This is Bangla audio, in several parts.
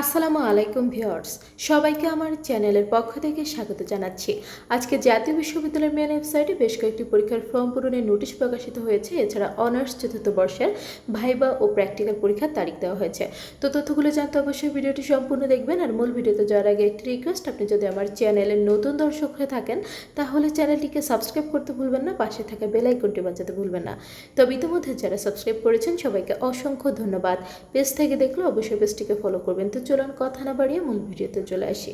আসসালামু আলাইকুম ভিউয়ার্স, সবাইকে আমার চ্যানেলের পক্ষ থেকে স্বাগত জানাচ্ছি। আজকে জাতীয় বিশ্ববিদ্যালয়ের মেন ওয়েবসাইটে বেশ কয়েকটি পরীক্ষার ফর্ম পূরণের নোটিশ প্রকাশিত হয়েছে। এছাড়া অনার্স চতুর্থ বর্ষের ভাইবা ও প্র্যাকটিক্যাল পরীক্ষার তারিখ দেওয়া হয়েছে। তো তথ্যগুলো জানতে অবশ্যই ভিডিওটি সম্পূর্ণ দেখবেন। আর মূল ভিডিওতে যাওয়ার আগে একটি রিকোয়েস্ট আপনি যদি আমার চ্যানেলের নতুন দর্শক হয়ে থাকেন, তাহলে চ্যানেলটিকে সাবস্ক্রাইব করতে ভুলবেন না, পাশে থাকা বেল আইকনটি বাজাতে ভুলবেন না। তবে ইতিমধ্যে যারা সাবস্ক্রাইব করেছেন, সবাইকে অসংখ্য ধন্যবাদ। পেজ থেকে দেখলে অবশ্যই পেজটিকে ফলো করবেন। তো চলুন কথা না বাড়িয়ে মূল ভিডিওতে চলে আসি।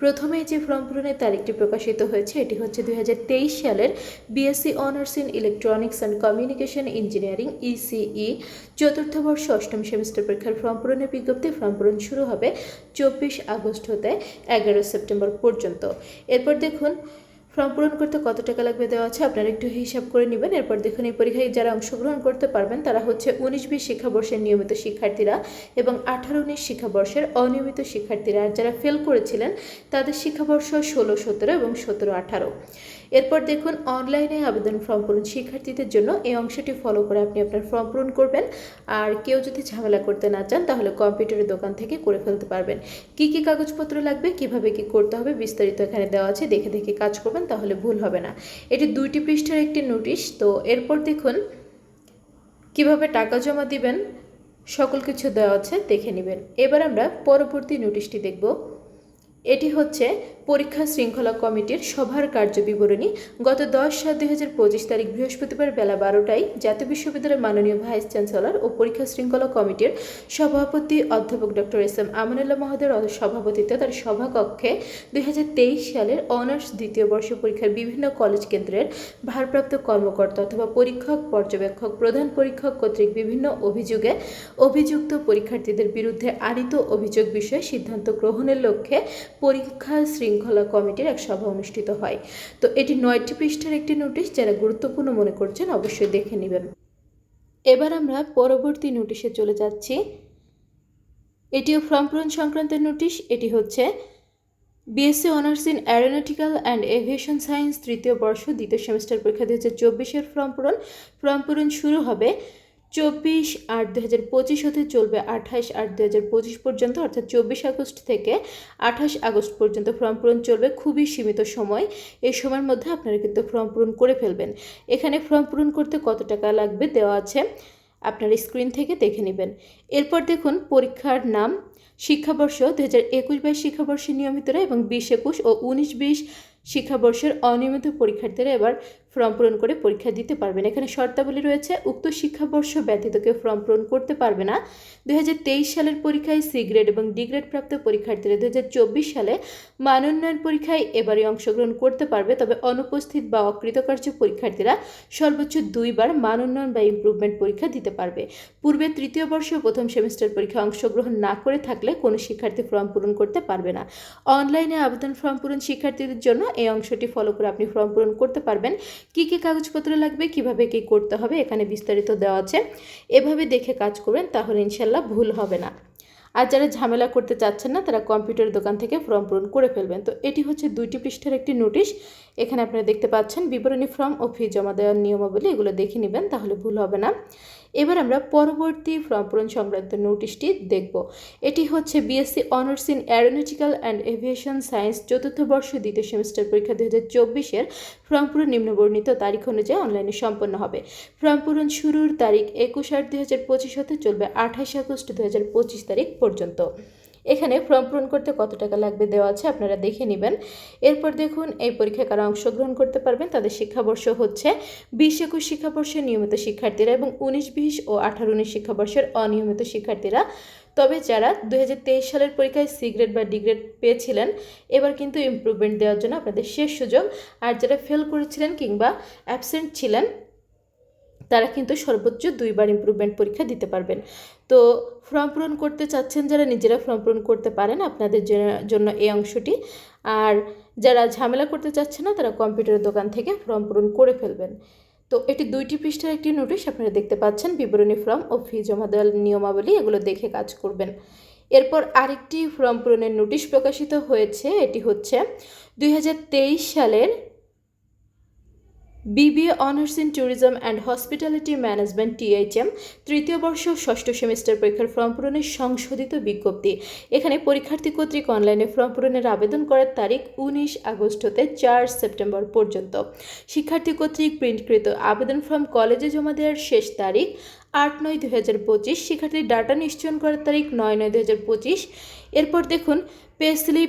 প্রথমে যে ফর্ম পূরণের তারিখটি প্রকাশিত হয়েছে, এটি হচ্ছে দুই হাজার তেইশ সালের BSc honours in electronics and communication engineering ECE চতুর্থ বর্ষ অষ্টম সেমিস্টার পরীক্ষার ফর্ম পূরণের বিজ্ঞপ্তি। ফর্ম পূরণ শুরু হবে চব্বিশ আগস্ট হতে এগারো সেপ্টেম্বর পর্যন্ত। এরপর দেখুন ফর্ম পূরণ করতে কত টাকা লাগবে দেওয়া আছে আপনারা একটু হিসাব করে নেবেন। এরপর দেখুন, এই পরীক্ষায় যারা অংশগ্রহণ করতে পারবেন, তারা হচ্ছে উনিশ বিশ শিক্ষাবর্ষের নিয়মিত শিক্ষার্থীরা এবং আঠারো উনিশ শিক্ষাবর্ষের অনিয়মিত শিক্ষার্থীরা। যারা ফেল করেছিলেন, তাদের শিক্ষাবর্ষ ষোলো, সতেরো এবং সতেরো, আঠারো। এরপর দেখুন অনলাইনে আবেদন ফর্ম পূরণ শিক্ষার্থীদের জন্য এই অংশটি ফলো করে আপনি আপনার ফর্ম পূরণ করবেন। আর কেউ যদি ঝামেলা করতে না চান, তাহলে কম্পিউটারের দোকান থেকে করে ফেলতে পারবেন। কি কি কাগজপত্র লাগবে, কীভাবে কি করতে হবে, বিস্তারিত এখানে দেওয়া আছে। দেখে দেখে কাজ করবেন। তাহলে ভুল হবে না। এটি দুইটি পৃষ্ঠার একটি নোটিশ, তো এরপর দেখুন কীভাবে টাকা জমা দিবেন, সকল কিছু দেওয়া আছে, দেখে নেবেন। এবার আমরা পরবর্তী নোটিশটি দেখব। এটি হচ্ছে পরীক্ষা শৃঙ্খলা কমিটির সভার কার্য বিবরণী গত দশ সাত দুই হাজার পঁচিশ তারিখ বৃহস্পতিবার বেলা বারোটায় জাতীয় বিশ্ববিদ্যালয়ের মাননীয় ভাইস চ্যান্সেলর ও পরীক্ষা শৃঙ্খলা কমিটির সভাপতি অধ্যাপক ডক্টর এস এম আমানুল্লাহ মহোদয়ের সভাপতিত্বে তার সভাকক্ষে দুই হাজার তেইশ সালের অনার্স দ্বিতীয় বর্ষ পরীক্ষার বিভিন্ন কলেজ কেন্দ্রের ভারপ্রাপ্ত কর্মকর্তা অথবা পরীক্ষক, পর্যবেক্ষক, প্রধান পরীক্ষক কর্তৃক বিভিন্ন অভিযোগে অভিযুক্ত পরীক্ষার্থীদের বিরুদ্ধে আনিত অভিযোগ বিষয়ে সিদ্ধান্ত গ্রহণের লক্ষ্যে পরীক্ষা শৃঙ্খলা কমিটির এক সভা অনুষ্ঠিত হয়। তো এটি নয়টি পৃষ্ঠার একটি নোটিশ যারা গুরুত্বপূর্ণ মনে করছেন অবশ্যই দেখে নেবেন। এবার আমরা পরবর্তী নোটিশে চলে যাচ্ছি। এটিও ফর্ম পূরণ সংক্রান্ত নোটিশ। এটি হচ্ছে BSc honours in aeronautical and aviation science তৃতীয় বর্ষ দ্বিতীয় সেমিস্টার পরীক্ষা দু হাজার চব্বিশের ফর্ম পূরণ। ফর্ম পূরণ শুরু হবে চব্বিশ আট দু হাজার পঁচিশ হতে চলবে আঠাশ আট দু হাজার পঁচিশ পর্যন্ত, অর্থাৎ চব্বিশ আগস্ট থেকে আঠাশ আগস্ট পর্যন্ত ফর্ম পূরণ চলবে খুবই সীমিত সময়। এই সময়ের মধ্যে আপনারা কিন্তু ফর্ম পূরণ করে ফেলবেন। এখানে ফর্ম পূরণ করতে কত টাকা লাগবে দেওয়া আছে আপনার স্ক্রিন থেকে দেখে নেবেন। এরপর দেখুন পরীক্ষার নাম, শিক্ষাবর্ষ দু হাজার একুশ বাইশ শিক্ষাবর্ষে নিয়মিতরা এবং বিশ একুশ ও উনিশ বিশ শিক্ষাবর্ষের অনিয়মিত পরীক্ষার্থীরা এবার ফর্ম পূরণ করে পরীক্ষা দিতে পারবেন। এখানে শর্তাবলী রয়েছে, উক্ত শিক্ষাবর্ষ ব্যতীত কেউ ফর্ম পূরণ করতে পারবে না। দু হাজার তেইশ সালের পরীক্ষায় সি গ্রেড এবং ডি গ্রেড প্রাপ্ত পরীক্ষার্থীরা দুই হাজার চব্বিশ সালে মানোন্নয়ন পরীক্ষায় এবারে অংশগ্রহণ করতে পারবে। তবে অনুপস্থিত বা অকৃতকার্য পরীক্ষার্থীরা সর্বোচ্চ দুইবার মানোন্নয়ন বা ইমপ্রুভমেন্ট পরীক্ষা দিতে পারবে। পূর্বে তৃতীয় বর্ষ প্রথম সেমিস্টার পরীক্ষায় অংশগ্রহণ না করে থাকলে কোনো শিক্ষার্থী ফর্ম পূরণ করতে পারবে না। অনলাইনে আবেদন ফর্ম পূরণ শিক্ষার্থীদের জন্য এই অংশটি ফলো করে আপনি ফর্ম পূরণ করতে পারবেন। কী কী কাগজপত্র লাগবে, কীভাবে কী করতে হবে, এখানে বিস্তারিত দেওয়া আছে। এভাবে দেখে কাজ করবেন, তাহলে ইনশাল্লাহ ভুল হবে না। আর যারা ঝামেলা করতে চাচ্ছেন না, তারা কম্পিউটার দোকান থেকে ফর্ম পূরণ করে ফেলবেন। তো এটি হচ্ছে দুইটি পৃষ্ঠার একটি নোটিশ। এখানে আপনারা দেখতে পাচ্ছেন, বিবরণী ফর্ম ও ফি জমা দেওয়ার নিয়মাবলী, এগুলো দেখে নেবেন, তাহলে ভুল হবে না। এবার আমরা পরবর্তী ফর্ম পূরণ সংক্রান্ত নোটিশটি দেখব। এটি হচ্ছে BSc honours in aeronautical and aviation science চতুর্থ বর্ষ দ্বিতীয় সেমিস্টার পরীক্ষা দু হাজার চব্বিশের ফর্ম পূরণ নিম্নবর্ণিত তারিখ অনুযায়ী অনলাইনে সম্পন্ন হবে। ফর্ম পূরণ শুরুর তারিখ একুশ আট দু হাজার পঁচিশ হতে চলবে আঠাশ আগস্ট দু হাজার পঁচিশ তারিখ পর্যন্ত। এখানে ফর্ম পূরণ করতে কত টাকা লাগবে দেওয়া আছে আপনারা দেখে নেবেন। এরপর দেখুন, এই পরীক্ষায় কারা অংশগ্রহণ করতে পারবেন, তাদের শিক্ষাবর্ষ হচ্ছে বিশ একুশ শিক্ষাবর্ষের নিয়মিত শিক্ষার্থীরা এবং উনিশ, বিশ ও আঠারো উনিশ শিক্ষাবর্ষের অনিয়মিত শিক্ষার্থীরা। তবে যারা দু হাজার তেইশ সালের পরীক্ষায় সি গ্রেড বা ডি গ্রেড পেয়েছিলেন, এবার কিন্তু ইমপ্রুভমেন্ট দেওয়ার জন্য আপনাদের শেষ সুযোগ। আর যারা ফেল করেছিলেন কিংবা অ্যাবসেন্ট ছিলেন তারা কিন্তু সর্বোচ্চ দুইবার ইমপ্রুভমেন্ট পরীক্ষা দিতে পারবেন। তো ফর্ম পূরণ করতে চাচ্ছেন যারা নিজেরা ফর্ম পূরণ করতে পারেন আপনাদের জন্য এই অংশটি। আর যারা ঝামেলা করতে চাচ্ছে না, তারা কম্পিউটারের দোকান থেকে ফর্ম পূরণ করে ফেলবেন। তো এটি দুইটি পৃষ্ঠার একটি নোটিশ আপনারা দেখতে পাচ্ছেন বিবরণী ফর্ম ও ফি জমা দেওয়ার নিয়মাবলী, এগুলো দেখে কাজ করবেন। এরপর আরেকটি ফর্ম পূরণের নোটিশ প্রকাশিত হয়েছে, এটি হচ্ছে দুই হাজার তেইশ সালের BBA honours in tourism and hospitality management THM তৃতীয় বর্ষ ষষ্ঠ সেমিস্টার পরীক্ষার ফর্ম পূরণের সংশোধিত বিজ্ঞপ্তি। এখানে পরীক্ষার্থী কর্তৃক অনলাইনে ফর্ম পূরণের আবেদন করার তারিখ উনিশ আগস্ট হতে চার সেপ্টেম্বর পর্যন্ত। শিক্ষার্থী কর্তৃক প্রিন্টকৃত আবেদন ফর্ম কলেজে জমা দেওয়ার শেষ তারিখ আট নয় দু হাজার পঁচিশ। শিক্ষার্থীর ডাটা নিশ্চয়ন করার তারিখ নয় নয় দু হাজার পঁচিশ। এরপর দেখুন পে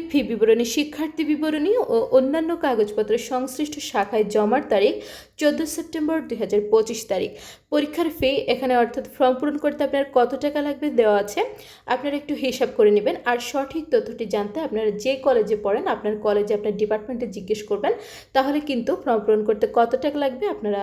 ফি বিবরণী, শিক্ষার্থী বিবরণী ও অন্যান্য কাগজপত্রের সংশ্লিষ্ট শাখায় জমার তারিখ চোদ্দ সেপ্টেম্বর দুই হাজার পঁচিশ তারিখ। পরীক্ষার ফি এখানে অর্থাৎ ফর্ম পূরণ করতে আপনার কত টাকা লাগবে দেওয়া আছে, আপনারা একটু হিসাব করে নেবেন। আর সঠিক তথ্যটি জানতে আপনারা যে কলেজে পড়েন, আপনার কলেজে আপনার ডিপার্টমেন্টে জিজ্ঞেস করবেন, তাহলে কিন্তু ফর্ম পূরণ করতে কত টাকা লাগবে আপনারা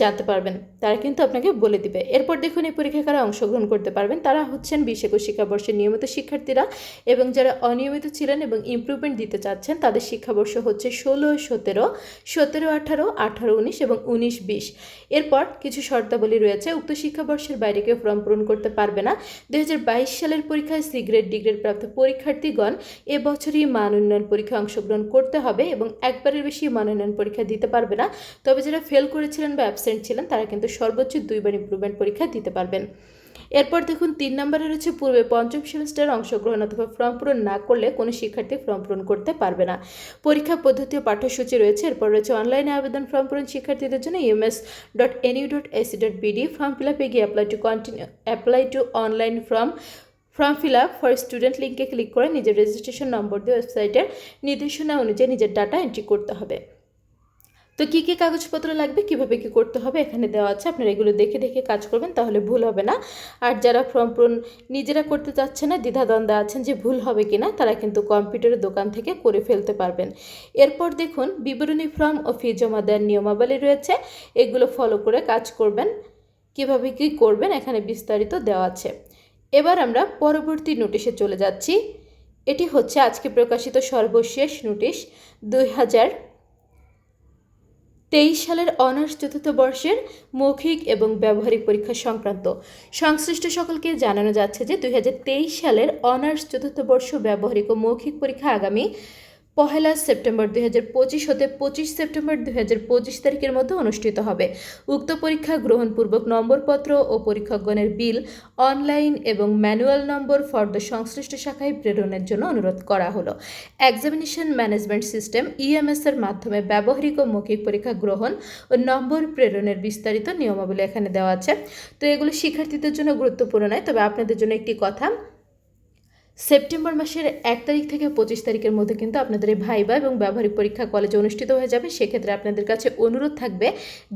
জানতে পারবেন। তারা কিন্তু আপনাকে বলে দিবে। এরপর দেখুন, এই পরীক্ষায় কারা অংশগ্রহণ করতে পারবেন। তারা হচ্ছেন বিশ একুশ শিক্ষাবর্ষের নিয়মিত শিক্ষার্থীরা এবং যারা অনিয়মিত ছিলেন এবং ইমপ্রুভমেন্ট দিতে চাচ্ছেন, তাদের শিক্ষাবর্ষ হচ্ছে ষোলো, সতেরো সতেরো, আঠারো আঠারো, উনিশ এবং উনিশ, বিশ। এরপর কিছু শর্তাবলী রয়েছে। উক্ত শিক্ষাবর্ষের বাইরে কেউ ফর্ম পূরণ করতে পারবে না। দু হাজার বাইশ সালের পরীক্ষায় সি গ্রেড, ডি গ্রেড প্রাপ্ত পরীক্ষার্থীগণ এবছরই মান উন্নয়ন পরীক্ষায় অংশগ্রহণ করতে হবে এবং একবারের বেশি মান উন্নয়ন পরীক্ষা দিতে পারবে না। তবে যারা ফেল করেছিলেন বা অ্যাবসেন্ট ছিলেন, তারা কিন্তু সর্বোচ্চ দুইবার ইমপ্রুভমেন্ট পরীক্ষা দিতে পারবেন। এরপর দেখুন, তিন নম্বরে রয়েছে, পূর্বে পঞ্চম সেমিস্টার অংশগ্রহণ অথবা ফর্ম পূরণ না করলে কোনো শিক্ষার্থী ফর্ম পূরণ করতে পারবে না। পরীক্ষা পদ্ধতি ও পাঠ্যসূচি রয়েছে, এরপর রয়েছে অনলাইনে আবেদন ফর্ম পূরণ শিক্ষার্থীদের জন্য EMS dot NU dot AC dot BD form fill আপে গিয়ে apply to continue apply to online form form fill up for student লিঙ্কে ক্লিক করে নিজের রেজিস্ট্রেশন নম্বর দিয়ে ওয়েবসাইটের নির্দেশনা অনুযায়ী নিজের ডাটা এন্ট্রি করতে হবে। তো কী কী কাগজপত্র লাগবে? কীভাবে কি করতে হবে? এখানে দেওয়া আছে। আপনারা এগুলো দেখে দেখে কাজ করবেন, তাহলে ভুল হবে না। আর যারা ফর্ম পূরণ নিজেরা করতে চাচ্ছে না, দ্বিধাদ্বন্দ্বে আছেন যে ভুল হবে কি না তারা কিন্তু কম্পিউটারের দোকান থেকে করে ফেলতে পারবেন। এরপর দেখুন, বিবরণী ফর্ম ও ফি জমা দেওয়ার নিয়মাবলী রয়েছে। এগুলো ফলো করে কাজ করবেন। কীভাবে কি করবেন, এখানে বিস্তারিত দেওয়া আছে। এবার আমরা পরবর্তী নোটিশে চলে যাচ্ছি। এটি হচ্ছে আজকে প্রকাশিত সর্বশেষ নোটিশ, দুই হাজার তেইশ সালের অনার্স চতুর্থ বর্ষের মৌখিক এবং ব্যবহারিক পরীক্ষা সংক্রান্ত। সংশ্লিষ্ট সকলকে জানানো যাচ্ছে যে দুই হাজার তেইশ সালের অনার্স চতুর্থ বর্ষ ব্যবহারিক ও মৌখিক পরীক্ষা আগামী পহেলা সেপ্টেম্বর দুই হাজার পঁচিশ হতে পঁচিশ সেপ্টেম্বর দুই হাজার পঁচিশ তারিখের মধ্যে অনুষ্ঠিত হবে। উক্ত পরীক্ষা গ্রহণপূর্বক নম্বরপত্র ও পরীক্ষকগণের বিল, অনলাইন এবং ম্যানুয়াল নম্বর ফর্দ সংশ্লিষ্ট শাখায় প্রেরণের জন্য অনুরোধ করা হলো। এক্সামিনেশন ম্যানেজমেন্ট সিস্টেম ইএমএস এর মাধ্যমে ব্যবহারিক ও মৌখিক পরীক্ষা গ্রহণ ও নম্বর প্রেরণের বিস্তারিত নিয়মাবলী এখানে দেওয়া আছে। তো এগুলো শিক্ষার্থীদের জন্য গুরুত্বপূর্ণ নয়, তবে আপনাদের জন্য একটি কথা। সেপ্টেম্বর মাসের এক তারিখ থেকে পঁচিশ তারিখের মধ্যে কিন্তু আপনাদের এই ভাইবা এবং ব্যবহারিক পরীক্ষা কলেজে অনুষ্ঠিত হয়ে যাবে। সেক্ষেত্রে আপনাদের কাছে অনুরোধ থাকবে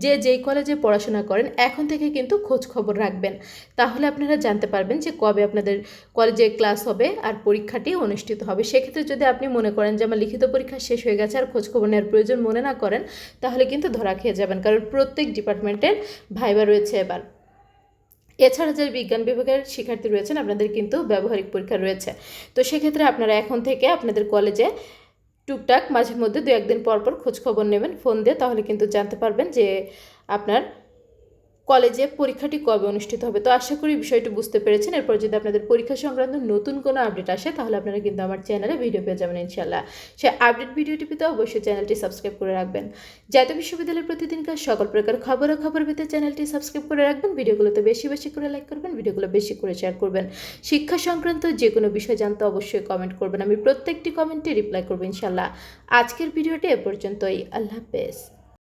যে যেই কলেজে পড়াশোনা করেন, এখন থেকে কিন্তু খোঁজ খবর রাখবেন। তাহলে আপনারা জানতে পারবেন যে কবে আপনাদের কলেজে ক্লাস হবে আর পরীক্ষাটি অনুষ্ঠিত হবে। সেক্ষেত্রে যদি আপনি মনে করেন যে আমার লিখিত পরীক্ষা শেষ হয়ে গেছে আর খোঁজ খবর নেওয়ার প্রয়োজন মনে না করেন, তাহলে কিন্তু ধরা খেয়ে যাবেন। কারণ প্রত্যেক ডিপার্টমেন্টের ভাইবা রয়েছে এবার। এছাড়া যে বিজ্ঞান বিভাগের শিক্ষার্থী রয়েছেন, আপনাদের কিন্তু ব্যবহারিক পরীক্ষা রয়েছে। তো সেক্ষেত্রে আপনারা এখন থেকে আপনাদের কলেজে টুকটাক মাঝে মধ্যে দু একদিন পরপর পর খোঁজখবর নেবেন, ফোন দিয়ে তাহলে কিন্তু জানতে পারবেন যে আপনার কলেজে পরীক্ষাটি কবে অনুষ্ঠিত হবে? তো আশা করি বিষয়টি বুঝতে পেরেছেন। এরপর যদি আপনাদের পরীক্ষা সংক্রান্ত নতুন কোনো আপডেট আসে, তাহলে আপনারা কিন্তু আমার চ্যানেলে ভিডিও পেয়ে যাবেন ইনশাল্লাহ সে আপডেট ভিডিওটি পেতে অবশ্যই চ্যানেলটি সাবস্ক্রাইব করে রাখবেন। জাতীয় বিশ্ববিদ্যালয়ের প্রতিদিনকার সকল প্রকার খবর খবর পেতে চ্যানেলটি সাবস্ক্রাইব করে রাখবেন। ভিডিওগুলোতে বেশি বেশি করে লাইক করবেন, ভিডিওগুলো বেশি করে শেয়ার করবেন। শিক্ষা সংক্রান্ত যে কোনো বিষয় জানতে অবশ্যই কমেন্ট করবেন। আমি প্রত্যেকটি কমেন্টে রিপ্লাই করব ইনশাল্লাহ আজকের ভিডিওটি এ পর্যন্তই। আল্লাহ হাফেজ।